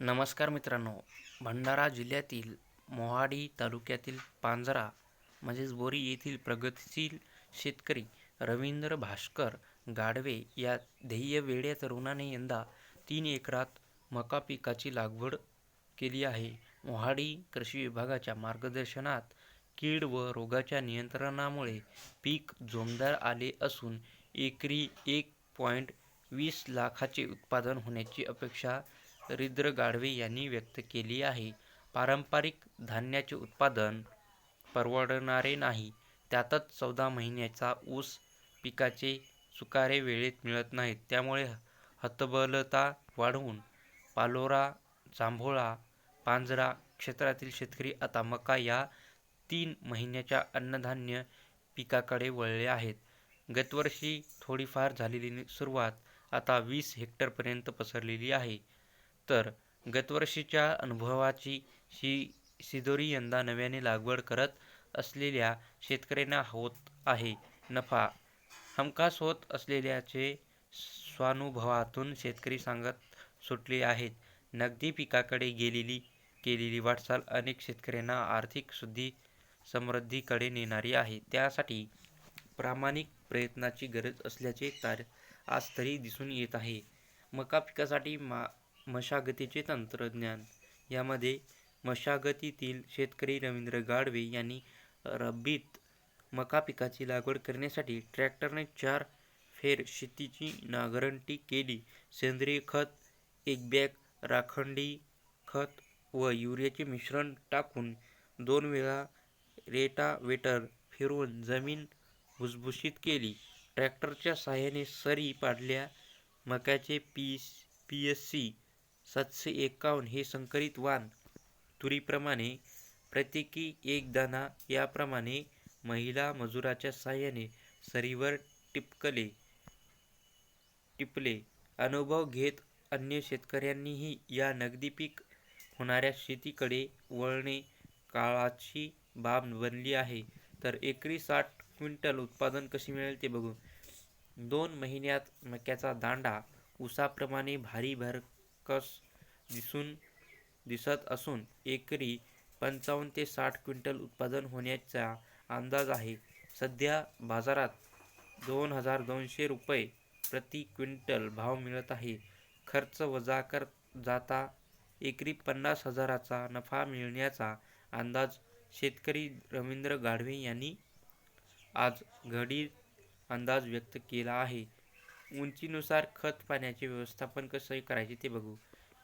नमस्कार मित्रांनो भंडारा जिल्ह्यातील मोहाडी तालुक्यातील पांजरा म्हणजेच बोरी येथील प्रगतशील शेतकरी रवींद्र भास्कर गाडवे या ध्येय ध्येयवेड्या तरुणाने यंदा तीन एकरात मका पिकाची लागवड केली आहे. मोहाडी कृषी विभागाच्या मार्गदर्शनात कीड व रोगाच्या नियंत्रणामुळे पीक जोमदार आले असून एकरी एक पॉईंट वीस लाखाचे उत्पादन होण्याची अपेक्षा रिद्र गाढवे यांनी व्यक्त केली आहे. पारंपरिक धान्याचे उत्पादन परवडणारे नाही, त्यातच चौदा महिन्याचा ऊस पिकाचे सुकारे वेळेत मिळत नाहीत. त्यामुळे हतबलता वाढवून पालोरा, जांभोळा, पांजरा क्षेत्रातील शेतकरी आता मका या तीन महिन्याच्या अन्नधान्य पिकाकडे वळले आहेत. गतवर्षी थोडीफार झालेली सुरुवात आता वीस हेक्टरपर्यंत पसरलेली आहे. तर गतवर्षीच्या अनुभवाची ही शिदोरी यंदा नव्याने लागवड करत असलेल्या शेतकऱ्यांना होत आहे. नफा हमखास होत असलेल्याचे स्वानुभवातून शेतकरी सांगत सुटले आहेत. नगदी पिकाकडे गेलेली केलेली वाटचाल अनेक शेतकऱ्यांना आर्थिक शुद्धी समृद्धीकडे नेणारी आहे. त्यासाठी प्रामाणिक प्रयत्नाची गरज असल्याचे आज तरी दिसून येत आहे. मका पिकासाठी मा मशागतीचे तंत्रज्ञान यामध्ये मशागतीतील शेतकरी रवींद्र गाडवे यांनी रब्बीत मका पिकाची लागवड करण्यासाठी ट्रॅक्टरने चार फेर शेतीची नांगरणी केली. सेंद्रिय खत, एक बॅग राखंडी खत व युरियाचे मिश्रण टाकून दोन वेळा रेटावेटर फिरवून जमीन भुसभुशीत केली. ट्रॅक्टरच्या सहाय्याने सरी पाडल्या. मक्याचे पीस पी एस सी सातशे एक्कावन्न हे संकरित वाण तुरीप्रमाणे प्रत्येकी एक दाणा याप्रमाणे महिला मजुराच्या साहाय्याने सरीवर टिपकले टिपले. अनुभव घेत अन्य शेतकऱ्यांनीही या नगदी पीक होणाऱ्या शेतीकडे वळणे काळाची बाब बनली आहे. तर एकरी साठ क्विंटल उत्पादन कसे मिळेल ते बघू. दोन महिन्यात मक्याचा दांडा ऊसाप्रमाणे भारी भरकस दिसून दिसत असून एकरी पंचावन्न ते साठ क्विंटल उत्पादन होण्याचा अंदाज आहे. सध्या बाजारात दोन हजार दोनशे रुपये प्रति क्विंटल भाव मिळत आहे. खर्च वजा कर जाता एकरी पन्नास हजाराचा नफा मिळण्याचा अंदाज शेतकरी रवींद्र गाडवे यांनी आज घडी अंदाज व्यक्त केला आहे. उंचीनुसार खत पाण्याचे व्यवस्थापन कसे करायचे ते बघू.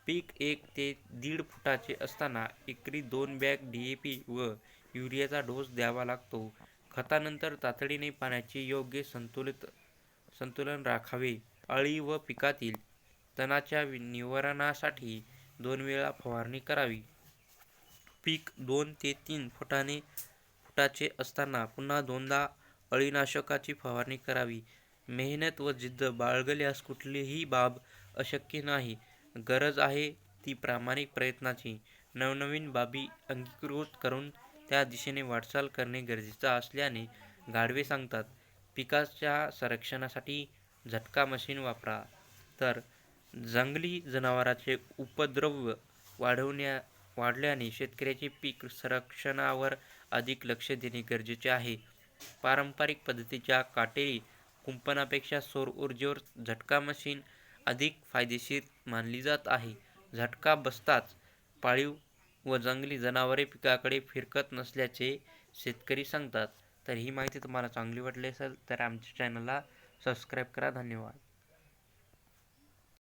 पीक एक ते दीड फुटाचे असताना एकरी दोन बॅग डीएपी व युरियाचा डोस द्यावा लागतो. खतानंतर तातडीने पाण्याचे योग्य संतुलन राखावे. अळी व पिकातील तणांच्या निवारणासाठी दोन वेळा फवारणी करावी. पीक दोन ते तीन फुटाचे असताना पुन्हा दोनदा अळीनाशकाची फवारणी करावी. मेहनत व जिद्द बाळगल्यास कुठलीही बाब अशक्य नाही. गरज आहे ती प्रामाणिक प्रयत्नाची नवनवीन बाबी अंगीकृत करून त्या दिशेने वाटचाल करणे गरजेचे असल्याचे गाढवे सांगतात. पिकाच्या संरक्षणासाठी झटका मशीन वापरा तर जंगली जनावरांचे उपद्रव वाढल्याने शेतकऱ्याचे पीक संरक्षणावर अधिक लक्ष देणे गरजेचे आहे. पारंपरिक पद्धतीच्या काटेरी कुंपणापेक्षा सौर ऊर्जेवर झटका मशीन अधिक फायदेशीर मानली जात आहे. झटका बसताच पाळीव व जंगली जनावरे पिकाकडे फिरकत नसल्याचे शेतकरी सांगतात. तर ही माहिती तुम्हाला चांगली वाटली असेल तर आमच्या चॅनलला सबस्क्राईब करा. धन्यवाद.